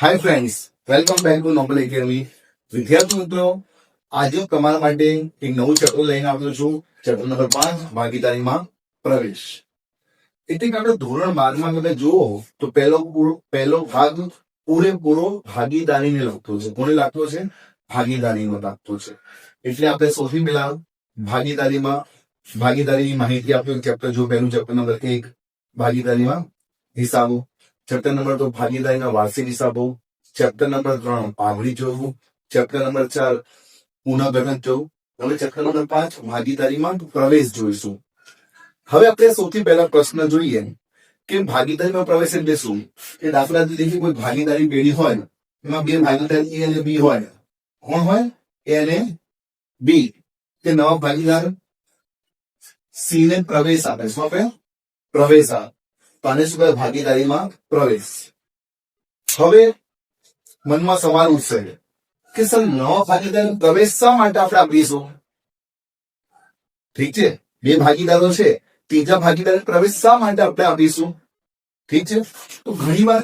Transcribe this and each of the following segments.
Hi friends welcome back to noble academy વિદ્યાર્થી મિત્રો, આજે તમારા માટે એક નવું ચેપ્ટર લઈને આવ્યો છું. ચેપ્ટર નંબર પાંચ ભાગીદારીમાં પ્રવેશ. એટલે કે આપણે ધોરણ બારમાં તમે જુઓ, તો પહેલો પહેલો ભાગ પૂરેપૂરો ભાગીદારીને લગતો છે. કોને લાગતો છે? ભાગીદારીનો લાગતો છે. એટલે આપણે સૌથી પહેલા ભાગીદારીમાં, ભાગીદારીની માહિતી આપ્યો ચેપ્ટર જો પહેલું ચેપ્ટર નંબર એક, ભાગીદારીમાં હિસાબો. ચેપ્ટર નંબર તો ભાગીદારીના વાર્ષિક હિસાબો. ચેપ્ટર નંબર ત્રણ પાઘડી જોવું. ચેપ્ટર નંબર ચાર, પુનઃગઠન જોવું. હવે ચેપ્ટર નંબર પાંચ, ભાગીદારીમાં પ્રવેશ જોઈશું. હવે આપણે સૌથી પહેલા પ્રશ્ન જોઈએ કે ભાગીદારીમાં પ્રવેશ એટલે શું? કે દાખલા તરીકે કોઈ ભાગીદારી પેઢી હોય એમાં બે ભાગીદારી, એ અને બી હોય કોણ હોય? એ અને બી. કે નવા ભાગીદાર સી ને પ્રવેશ આપે. શું આપે? પ્રવેશ આપે. આને ભાગીદારીમાં પ્રવેશ. હવે મનમાં સવાલ ઉઠશે કે સર, નવા ભાગીદાર પ્રવેશ શા માટે આપણે આપીશું ઠીક છે, બે ભાગીદારો છે, ત્રીજા ભાગીદાર પ્રવેશ શા માટે આપણે આપીશું ઠીક છે, તો ઘણી વાર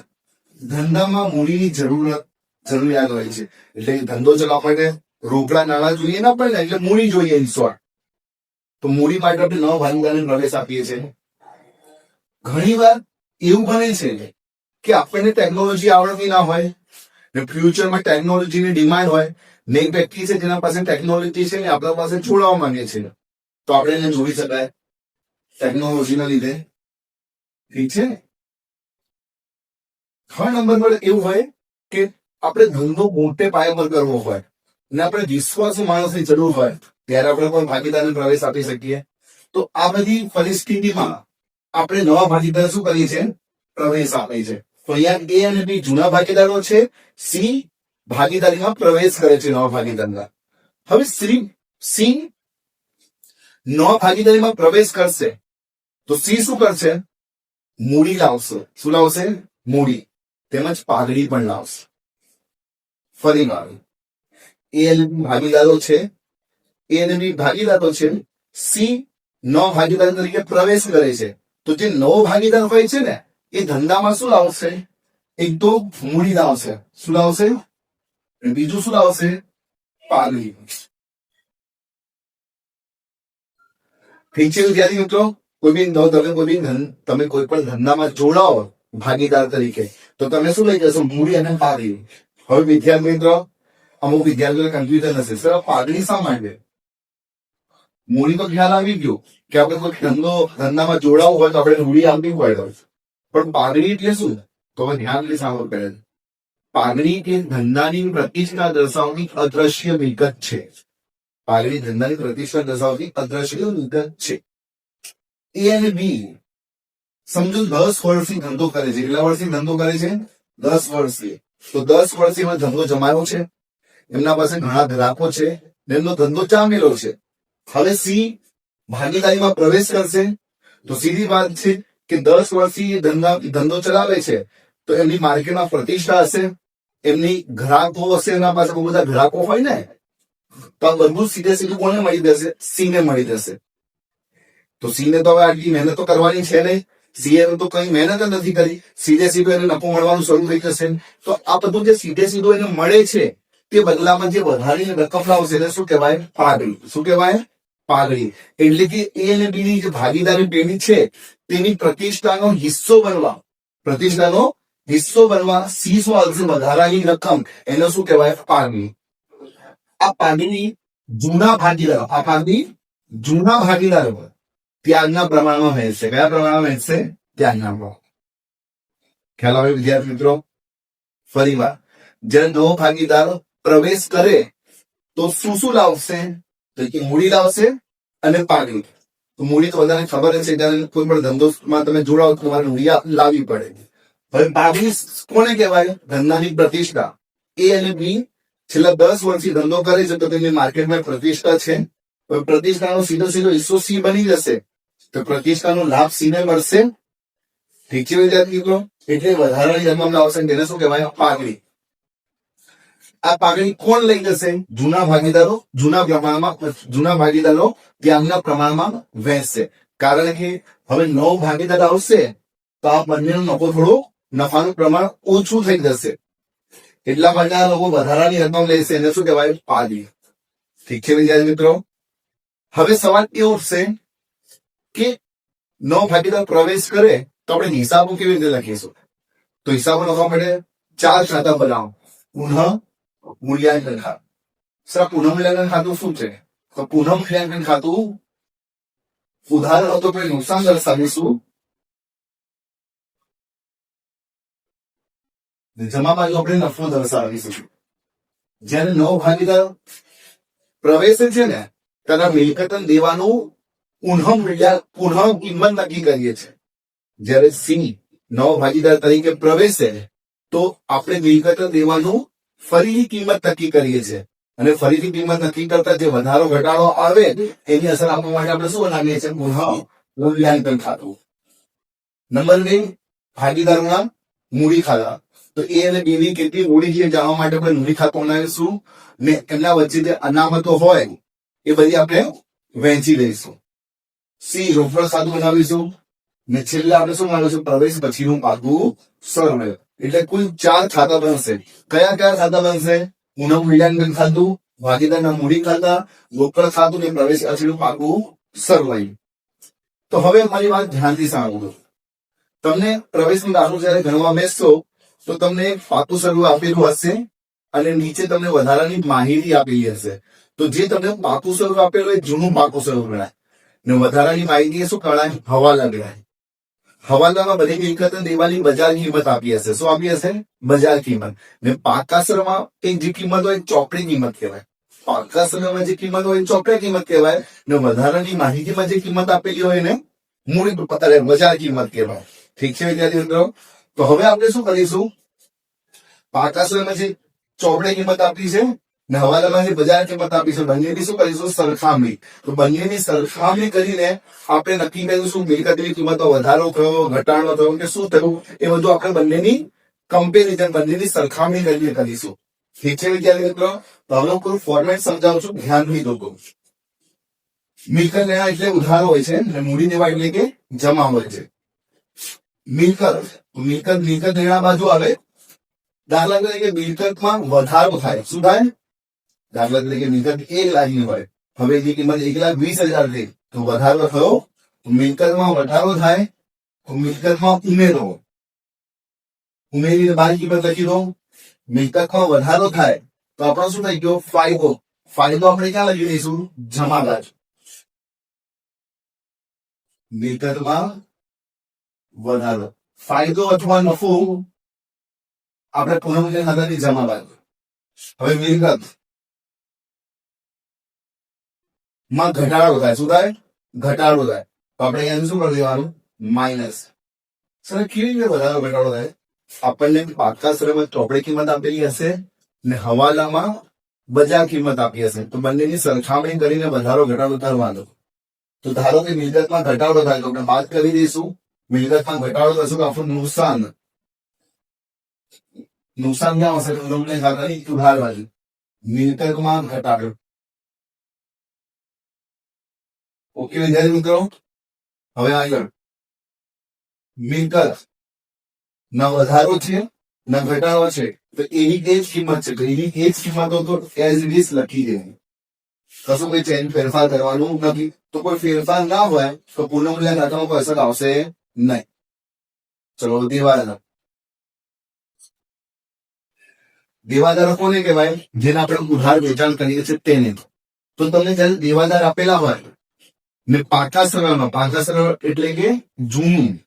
ધંધામાં મૂડીની જરૂરત, જરૂરિયાત હોય છે. એટલે ધંધો ચલાવવા માટે રોકડા નાણાં જોઈએ ના પડે એટલે મૂડી જોઈએ ઇન શોર્ટ તો મૂડી માટે આપણે નવા ભાગીદારને પ્રવેશ આપીએ છીએ. ઘણી વાર એવું બને છે કે આપણને ટેકનોલોજી આવડતી ના હોય, ને ફ્યુચરમાં ટેકનોલોજીની ડિમાન્ડ હોય, ને એક વ્યક્તિ છે જેના પાસે ટેકનોલોજી છે ને આપણા પાસે છોડાવવા માંગે છે. તો આપણે એને જોઈ શકાય ટેકનોલોજીના લીધે. ઠીક છે? હવે નંબર પર એવું હોય કે આપણે ધંધો મોટે પાયા પર કરવો હોય, ને આપણે વિશ્વાસુ માણસની જરૂર હોય, ત્યારે આપણે પણ ભાગીદારને પ્રવેશ આપી શકીએ. તો આ બધી પરિસ્થિતિમાં આપણે નવા ભાગીદાર શું કરીએ છીએ? પ્રવેશ આપે છે. તો અહીંયા એ અને બી જૂના ભાગીદારો છે. સી ભાગીદારીમાં પ્રવેશ કરે છે નવા ભાગીદારના. હવે સી સી નવા ભાગીદારીમાં પ્રવેશ કરશે. તો સી શું કરશે? મૂડી લાવશે. શું લાવશે? મૂડી. તેમજ પાઘડી પણ લાવશે. ફરી વાર. એ ભાગીદારો છે. એ ભાગીદારો છે. સી નવા ભાગીદાર તરીકે પ્રવેશ કરે છે. તો જે નવો ભાગીદાર હોય છે ને, એ ધંધામાં શું લાવશે? એક તો મૂડી લાવશે. શું લાવશે? બીજું શું લાવશે? પાઘડી ઠીક છે વિદ્યાર્થી મિત્રો? કોઈ બી તમે કોઈ બી તમે કોઈ પણ ધંધામાં જોડાઓ ભાગીદાર તરીકે, તો તમે શું લઈ જશો? મૂડી અને પાઘડી હવે વિદ્યાર્થી મિત્રો, અમુક વિદ્યાર્થીઓને કન્ફ્યુઝન હશે. સર પાઘડી શા માટે? મૂડી તો ખ્યાલ આવી ગયો કે આપણે કોઈ ધંધો, ધંધામાં જોડાવું હોય તો આપણે મૂડી આપવી પડે પણ પાઘડી એટલે શું? તો હવે ધ્યાન લઈ સાંભળ પહેલા પાઘડી એ ધંધાની પ્રતિષ્ઠા દર્શાવની અદ્રશ્ય મિલકત છે. પાઘડી ધંધાની પ્રતિષ્ઠા દર્શાવતી અદ્રશ્ય મિલકત છે. એ અને બી સમજો દસ વર્ષથી ધંધો કરે છે. કેટલા વર્ષથી ધંધો કરે છે? દસ વર્ષથી. તો દસ વર્ષથી એમાં ધંધો જમાયો છે. એમના પાસે ઘણા ગ્રાહકો છે. એમનો ધંધો ચામેલો છે. હવે સી ભાગીદારીમાં પ્રવેશ કરશે તો સીધી વાત છે કે દસ વર્ષથી એ ધંધા ધંધો ચલાવે છે તો એમની માર્કેટમાં પ્રતિષ્ઠા હશે એમની ગ્રાહકો હશે એના પાસે બહુ બધા ગ્રાહકો હોય ને, તો આ બધું સીધે સીધું કોને મળી જશે? સી ને મળી જશે. તો સી ને તો હવે આટલી મહેનત તો કરવાની છે નહીં. સી એ તો કઈ મહેનત જ નથી કરી. સીધે સીધું એને નફો મળવાનું શરૂ થઈ જશે. તો આ બધું જે સીધે સીધું એને મળે છે, તે બદલામાં જે વધારીને રકમ લાવશે એને શું કહેવાય? પાઘડી શું કહેવાય? પાઘડી એટલે કે એ અને બી ની જે ભાગીદારી પેઢી છે તેની પ્રતિષ્ઠાનો હિસ્સો બનવા પ્રતિષ્ઠાનો હિસ્સો બનવા સી શું આવશે વધારાની રકમ એને શું કહેવાય પાઘડી આ પાઘડી જૂના ભાગીદારો આ પાઘડી જૂના ભાગીદારો ત્યાગના પ્રમાણમાં વહેંચશે કયા પ્રમાણમાં વહેંચશે ત્યાગના પ્રમાણ ખ્યાલ આવે વિદ્યાર્થી મિત્રો ફરી વાર જ્યારે નવો ભાગીદાર પ્રવેશ કરે તો શું શું લાવશે તો કે મૂડી લાવશે અને પાણી. તો મૂડી તો બધાને ખબર હશે કોઈ પણ ધંધોમાં તમે જોડાઓ તો તમારે મૂડી લાવવી પડે. હવે પાઘડી કોને કહેવાય? ધંધાની પ્રતિષ્ઠા. એ અને બી છેલ્લા દસ વર્ષથી ધંધો કરે છે તો તેની માર્કેટમાં પ્રતિષ્ઠા છે. પ્રતિષ્ઠાનો સીધો સીધો હિસ્સો સી બની જશે. તો પ્રતિષ્ઠાનો લાભ સીને મળશે. ઠીક છે વિદ્યાર્થી એટલે વધારાની રકમ લાવશે તેને શું કહેવાય? પાઘડી આ પાઘડી કોણ લઈ જશે? જૂના ભાગીદારો, જૂના પ્રમાણમાં, જૂના ભાગીદારો ત્યાગના પ્રમાણમાં વહેંચશે કારણ કે હવે નવ ભાગીદાર આવશે, તો આ બંનેનો નફો થોડો, નફાનું પ્રમાણ ઓછું થઈ જશે. એટલા માટે લોકો વધારાની રકમ લેશે, એને શું કહેવાય? પાડી ઠીક છે વિદ્યાર્થી મિત્રો? હવે સવાલ એ ઉઠશે કે નવ ભાગીદાર પ્રવેશ કરે, તો આપણે હિસાબો કેવી રીતે લખીશું? તો હિસાબો લખવા માટે ચાર ખાતા બનાવો. પુનઃ મૂલ્યાંકન ખાતું સર પુનઃ મૂલ્યાંકન ખાતું શું છે તો પુનઃ મૂલ્યાંકન ખાતું ઉદાહરણ તો આપણે નુકસાન દર્શાવીશું ને જમા બાજુ આપણે નફો દર્શાવીશું જ્યારે નવ ભાગીદાર પ્રવેશે છે ને તેના મિલકતન દેવાનું પુનઃ મૂલ્યા પુનઃ કિંમત નક્કી કરીએ છીએ જ્યારે સી નવ ભાગીદાર તરીકે પ્રવેશે તો આપણે મિલકતન દેવાનું ફરીથી કિંમત નક્કી કરીએ છીએ. અને ફરીથી કિંમત નક્કી કરતા જે વધારો, ઘટાડો આવે, એની અસર આપવા માટે આપણે શું બનાવીએ છીએ? મૂલ્યાંકન ખાતું. નંબર બે, ભાગીદારોના મૂડી ખાતા. તો એ અને બી ની કેટલી મૂડી છે જાણવા માટે આપણે મૂડી ખાતું બનાવીશું. ને એમના વચ્ચે જે અનામતો હોય, એ બધી આપણે વહેંચી દઈશું સી રોકડ ખાતું બનાવીશું. ને છેલ્લે આપણે શું બનાવીશું? પ્રવેશ પછીનું પાકું સરળ એટલે કુલ ચાર ખાતા બનશે કયા કયા ખાતા બનશે પૂનમ મૂલ્યાંકન ખાતું ભાગીદારના મૂડી ખાતા રોકડ ખાતું ને પ્રવેશ પછીનું પાકું સરવાઈ. તો હવે મારી વાત ધ્યાનથી સાંભળો. તમને પ્રવેશનું દાખલું જયારે ગણવા બેસશો, તો તમને પાકું સરવું આપેલું હશે અને નીચે તમને વધારાની માહિતી આપેલી હશે. તો જે તમને પાકું સરવું આપેલું એ જૂનું પાકું સરવું ગણાય. ને વધારાની માહિતી શું ગણાય હવાલા ગણાય હવાલામાં બધી મિલકત દેવાની બજાર કિંમત આપી હશે. શું આપી હશે? બજાર કિંમત. ને પાકાશ્રમમાં એક જે કિંમત હોય ચોપડી કિંમત કહેવાય. પાકાશ્રમમાં જે કિંમત હોય ચોપડી કિંમત કહેવાય. ને વધારાની માહિતીમાં જે કિંમત આપેલી હોય મૂડી પતારે બજાર કિંમત કહેવાય. ઠીક છે વિદ્યાર્થી મિત્રો? તો હવે આપણે શું કરીશું? પાકાશ્રમાં જે ચોપડી કિંમત આપી છે ને હવાલામાં જે બજાર કિંમત આપી છે બંનેની શું કરીશું સરખામણી તો બંનેની સરખામણી કરીને આપણે નક્કી કરીશું મિલકતની કિંમતમાં વધારો થયો ઘટાડો થયો કે શું થયું એ બધું આપણે બંનેની કમ્પેરિઝન બંનેની સરખામણી કરીને કરીશું ઠીક છે વિદ્યાર્થી મિત્રો તો હવે હું કોઈ ફોર્મેટ સમજાવું છું ધ્યાનથી લોકો મિલકત લેવા એટલે ઉધારો હોય છે અને મૂડી દેવા એટલે કે જમા હોય છે મિલકત મિલકત મિલકત લેવા બાજુ આવે દાખલા તરીકે મિલકતમાં વધારો થાય શું થાય દાખલા તરીકે મિલકત એક લાખની હોય. હવે જે કિંમત એક લાખ વીસ હજાર થઈ, તો વધારો થયો મિલકતમાં વધારો થાય, તો મિલકતમાં ઉમેરો. ઉમેરીને બાર કિંમત લખી દો મિલકતમાં વધારો થાય, તો આપણો શું થઈ ગયો? ફાયદો. ફાયદો આપણે ક્યાં લખી દઈશું? જમા બાજુ મિલકતમાં વધારો. ફાયદો અથવા નફો, આપણે પુનઃ ખાતાની જમા બાજુ હવે મિલકત. માં ઘટાડો થાય. શું થાય? ઘટાડો થાય. તો આપણે અહીંયા શું કરી દેવાનું? માઇનસ સર, કેવી રીતે વધારો ઘટાડો થાય? આપણને પાકા સ્તરમાં ચોપડી કિંમત આપેલી હશે ને હવાલામાં બજાર કિંમત આપી હશે. તો બંનેની સરખામણી કરીને વધારો ઘટાડો કરવાનો. તો ધારો કે મિલકતમાં ઘટાડો થાય, તો આપણે વાત કરી દઈશું. મિલકતમાં ઘટાડો થશે તો આપણું નુકસાન? નુકસાન ક્યાં હશે? તમને ખાતાની ઉધાર બાજુ મિલકતમાં ઘટાડો. ઓકે વિદ્યાર્થી મિત્રો. હવે આગળ. મિલકત. ના વધારો છે, ના ઘટાડો છે, તો એની એ જ કિંમત છે. એની એ જ તો એઝ ઇટ ઇઝ લખી દેવાની કશું કોઈ ચેન્જ ફેરફાર કરવાનું નથી. તો કોઈ ફેરફાર ના હોય, તો પુનઃમૂલ્ય ખાતામાં કોઈ અસર આવશે નહીં. ચલો દેવાદાર. દેવાદાર કોને કહેવાય? જેને આપણે ઉધાર વેચાણ કરીએ છીએ તેને. તો તમને જયારે દેવાદાર આપેલા હોય ને પાકા સરળ એટલે કે જૂનું.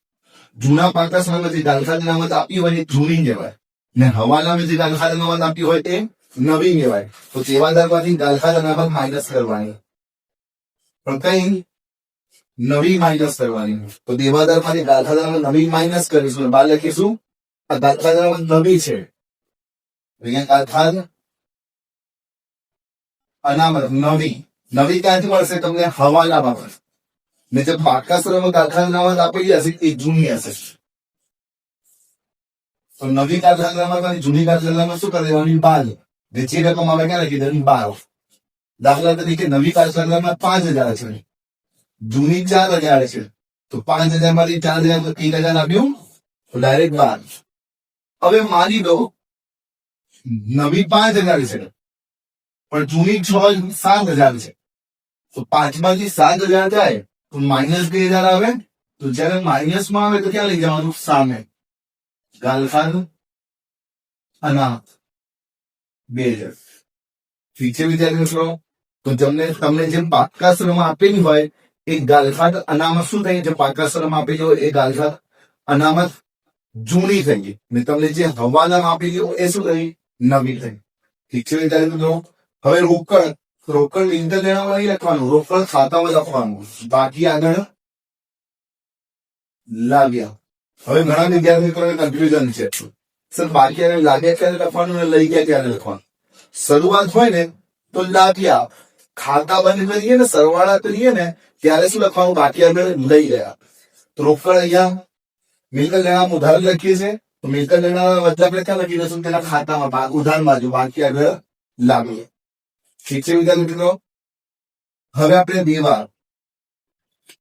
જૂના પાકા સરળમાં જે દાખલા અનામત આપી હોય એ જૂની કહેવાય. ને હવાલામાં જે દાખલા અનામત આપી હોય તે નવી કહેવાય. તો દેવાદારમાંથી દાખલા અનામત માઇનસ કરવાની. પણ કઈ નવી માઇનસ કરવાની. તો દેવાદારમાંથી અનામત નવી માઇનસ કરીશું બાર લખીશું. આ અનામત નવી છે. અહીંયા દાખલા અનામત નવી. નવી ક્યાંથી મળશે તમને હવાલામાં મળશે ને જે પાકા શ્રમ કારખાનામાં આપી આપેલી હશે એ જૂની હશે તો નવી કારખાનામાં જૂની કારખાનામાં શું કરે દેવાની બાર જે રકમ આવે ક્યાં લખી દેવાની બાર દાખલા તરીકે નવી કારખાનામાં પાંચ હજાર છે જૂની ચાર હજાર છે તો પાંચ હજારમાંથી ચાર હજાર એક હજાર આપ્યું તો ડાયરેક્ટ બાર હવે માની લો નવી પાંચ હજાર છે પણ જૂની છ સાત હજાર છે તો પાંચમાંથી સાત હજાર જાય તો માઇનસ બે હજાર આવે, તો જયારે માઇનસમાં આવે તો ક્યાં લઈ જવાનું? સામે. ગાલખાન અનાથ. બે હજાર. ઠીક છે વિદ્યાર્થી મિત્રો? તો તમને તમને જેમ પાકાશ્રમ આપેલી હોય, એ ગાલખાત અનામત શું થઈ જે પાકાશ્રમ આપેલી હોય એ ગાલખાત અનામત જૂની થઈ ગઈ. ને તમને જે હવાલામાં આપેલી હોય, એ શું થઈ? નવી થઈ ઠીક છે વિદ્યાર્થી મિત્રો? હવે રોકડ રોકડ ઇન્ટર લેવામાં નહીં લખવાનું, રોકડ ખાતામાં લખવાનું. બાકી આગળ લાગ્યા. હવે ઘણા વિદ્યાર્થી મિત્રોને કન્ફ્યુઝન છે. સર, બાકી આગળ લાગ્યા ક્યારે લખવાનું લઈ ગયા ક્યારે લખવાનું. શરૂઆત હોય ને, તો લાગ્યા. ખાતા બંધ કરીએ ને, સરવાળા કરીએ ને, ત્યારે શું લખવાનું? બાકી આગળ લઈ ગયા. તો રોકડ અહીંયા મિલકત લેણામાં ઉધાર લખીએ છીએ તો મિલકત લેણા બદલે આપણે ક્યાં લખી દઈશું? તેના ખાતામાં ઉધાર બાજુ બાકી આગળ લાવીએ ઠીક છે વિદ્યાર્થી મિત્રો? હવે આપણે દેવા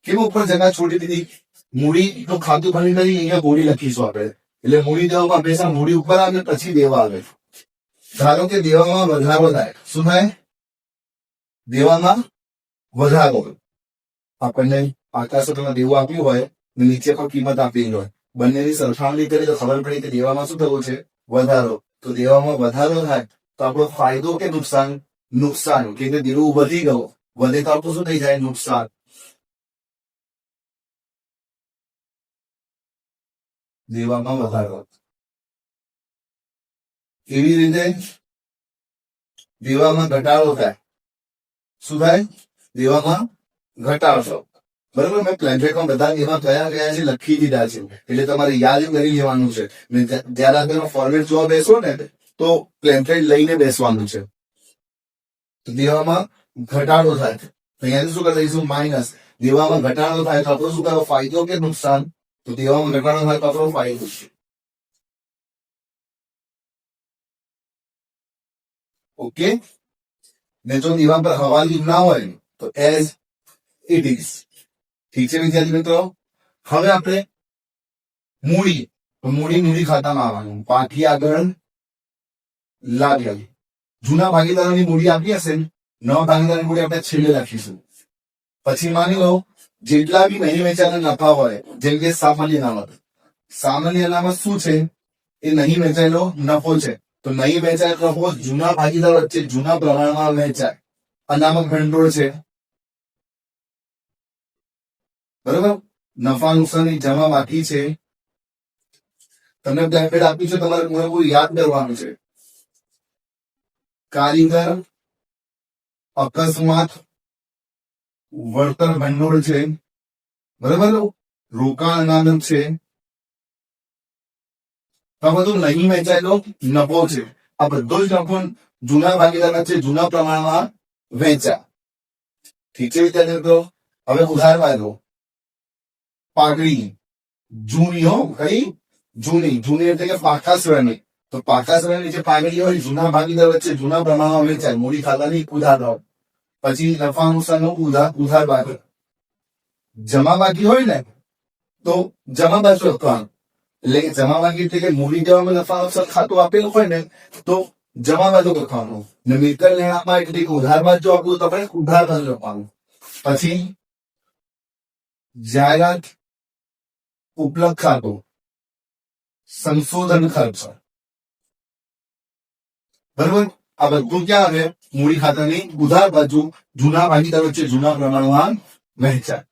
કેમ ઉપર જગા છોડી દીધી? મૂડી તો ખાતું ભરી નથી અહીંયા મૂડી લખીશું આપણે. એટલે મૂડી દેવામાં હંમેશા મૂડી ઉપર આવે, પછી દેવા આવે. ધારો કે દેવામાં વધારો થાય. શું થાય? દેવામાં વધારો આપણને આકાશ દેવું આપ્યું હોય, ને નીચે પણ કિંમત આપેલી હોય. બંનેની સરખામણી કરી તો ખબર પડી કે દેવામાં શું થયું છે? વધારો. તો દેવામાં વધારો થાય તો આપણો ફાયદો કે નુકસાન? નુકસાન કે દેવું વધી ગયો વધે તો શું થઈ જાય? નુકસાન. દેવામાં વધારો. એવી રીતે? દેવામાં ઘટાડો થાય. શું થાય? દેવામાં ઘટાડશો બરોબર? મેં પ્લેન્ફેટમાં બધા એમાં કયા કયા છે લખી દીધા છે. એટલે તમારે યાદ કરી લેવાનું છે. જયારે આગળ ફોર્મેટ જોવા બેસો ને, તો પ્લેન્ફેટ લઈને બેસવાનું છે. દેવામાં ઘટાડો થાય. તો અહીંયાથી શું કરી દઈશું? માઇનસ. દેવામાં ઘટાડો થાય તો આપણો શું કરો ફાયદો કે નુકસાન? તો દેવામાં ઘટાડો થાય તો આપણો ફાયદો છે ઓકે? ને જો દીવા પર હવાલી ના હોય તો એઝ ઇટ ઇઝ ઠીક છે વિદ્યાર્થી મિત્રો? હવે આપણે મૂડી. મૂડી મૂડી ખાતામાં આવવાનું. પાઠી આગળ લાવી જૂના ભાગીદારોની મૂડી આપી હશે ને, નવા ભાગીદારની મૂડી આપણે છેલ્લે રાખીશું. પછી માની લો જેટલા બી નહીં વેચાયેલા નફા હોય જેમ કે સામાન્ય અનામત સામાન્ય અનામત શું છે? એ નહીં વેચાયેલો નફો છે. તો નહીં વેચાયેલો નફો જૂના ભાગીદાર વચ્ચે જૂના પ્રમાણમાં વેચાય. અનામત ભંડોળ છે. બરોબર? નફા નુકસાનની જમા બાકી છે. તમને બેનિફિટ આપ્યું છે તમારે યાદ કરવાનું છે. કારીગર, અકસ્માત, વળતર ભંડોળ છે. બરાબર? રોકાણ અનામત છે. આ બધું નહીં વેચાયેલો નફો છે. આ બધો જ નફો જૂના ભાગીદારના છે, જૂના પ્રમાણમાં વેચા ઠીક છે વિદ્યાર્થી મિત્રો? હવે ઉદાહરણ દો પાઘડી. જૂની હો, કઈ? જૂની. જૂની એટલે કે પાખા શ્રેણી તો પાકા શ્રેણી જે પાઘડી હોય, જૂના ભાગીદાર વચ્ચે જૂના પ્રમાણમાં વેચાય. મૂડી ખાતાની ઉધાર લો પછી નફા નુકસાનનો ઉધાર ઉધાર બાકી. જમા બાકી હોય ને, તો જમા બાજુ આપવાનું એટલે કે જમા બાકી એટલે કે મૂડી દેવામાં નફા નુકસાન ખાતું આપેલું હોય ને, તો જમા બાજુ લખવાનું ને મિલકત લેણામાં એટલે કે ઉધાર બાજુ આપવું તો ઉધાર બાજુ લખવાનું પછી જાહેરાત ઉપલબ્ધ ખાતું. સંશોધન ખર્ચ. બરોબર? આ બધું ક્યાં આવે? મૂડી ખાતાની ઉધાર બાજુ જૂના ભાગીદાર વચ્ચે જૂના પ્રમાણમાં વહેંચાય.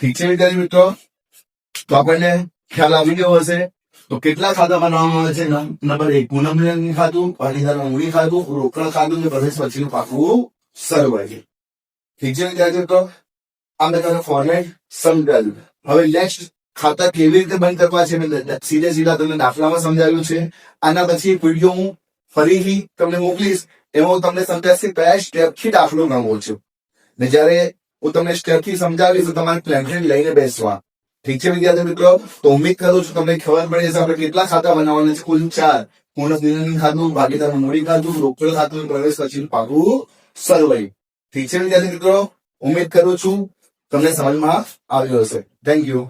ઠીક છે વિદ્યાર્થી મિત્રો? તો આપણને ખ્યાલ આવી ગયો હશે. તો કેટલા ખાતા બનાવવામાં આવે છે? નંબર એક, પૂનમ ખાતું ભાગીદાર મૂડી ખાતું, રોકડ ખાતું ને પ્રદેશ પછીનું પાકું છે. ઠીક છે વિદ્યાર્થી મિત્રો? આ પ્રકારનું ફોર્મેટ સમજાવ્યું હવે નેક્સ્ટ ખાતા કેવી રીતે બંધ કરવા છે? મેં સીધે સીધા તમને દાખલામાં સમજાવ્યું છે. આના પછી એક વીડિયો હું ફરીથી તમને મોકલીશ એમાં હું તમને સમજાવીશ કયા સ્ટેપથી દાખલો ગણવો છું. ને જ્યારે હું તમને સ્ટેપથી સમજાવીશ તો તમારે પ્લેનફેટ લઈને બેસવા. ઠીક છે વિદ્યાર્થી મિત્રો? તો ઉમ્મીદ કરું છું તમને ખબર પડી જશે, આપણે કેટલા ખાતા બનાવવાના છે? કુલ ચાર. દિનની ખાતું ભાગીદાર મૂડી ખાતું, રોકડ ખાતું, પ્રવેશ પછી પાકું સરવાઈ. ઠીક છે વિદ્યાર્થી મિત્રો? ઉમ્મીદ કરું છું તમને સમજમાં આવ્યો હશે. Thank you